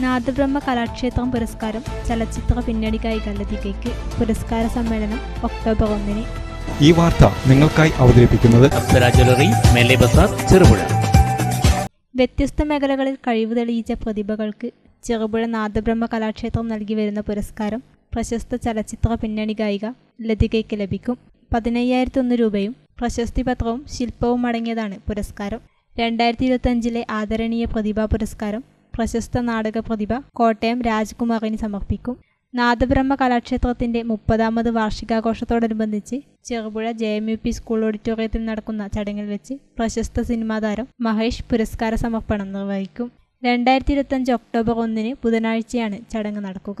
നാദബ്രഹ്മ കലാക്ഷേത്രം പുരസ്കാരം ചലച്ചിത്ര പിന്നണി ഗായിക ലതികയ്ക്ക് പുരസ്കാര സമ്മേളനം ഒക്ടോബർ ഒന്നിന്. ഈ വാർത്ത നിങ്ങൾക്കായി അവതരിപ്പിക്കുന്നത് ചെറുപുഴ. വ്യത്യസ്ത മേഖലകളിൽ കഴിവ് തെളിയിച്ച പ്രതിഭകൾക്ക് ചെറുപുഴ നാദബ്രഹ്മ കലാക്ഷേത്രം നൽകി വരുന്ന പുരസ്കാരം പ്രശസ്ത ചലച്ചിത്ര പിന്നണി ഗായിക ലതികയ്ക്ക് ലഭിക്കും. പതിനയ്യായിരത്തി ഒന്ന് രൂപയും പ്രശസ്തി പത്രവും ശില്പവും അടങ്ങിയതാണ് പുരസ്കാരം. രണ്ടായിരത്തി ഇരുപത്തഞ്ചിലെ ആദരണീയ പ്രതിഭാ പുരസ്കാരം പ്രശസ്ത നാടക പ്രതിഭ കോട്ടയം രാജ്കുമാറിന് സമർപ്പിക്കും. നാദബ്രഹ്മ കലാക്ഷേത്രത്തിന്റെ മുപ്പതാമത് വാർഷികാഘോഷത്തോടനുബന്ധിച്ച് Cherupuzha J M U P school ഓഡിറ്റോറിയത്തിൽ നടക്കുന്ന ചടങ്ങിൽ വെച്ച് പ്രശസ്ത സിനിമാ താരം മഹേഷ് പുരസ്കാര സമർപ്പണം നിർവഹിക്കും. രണ്ടായിരത്തി ഇരുപത്തഞ്ച് ഒക്ടോബർ ഒന്നിന് ബുധനാഴ്ചയാണ് ചടങ്ങ് നടക്കുക.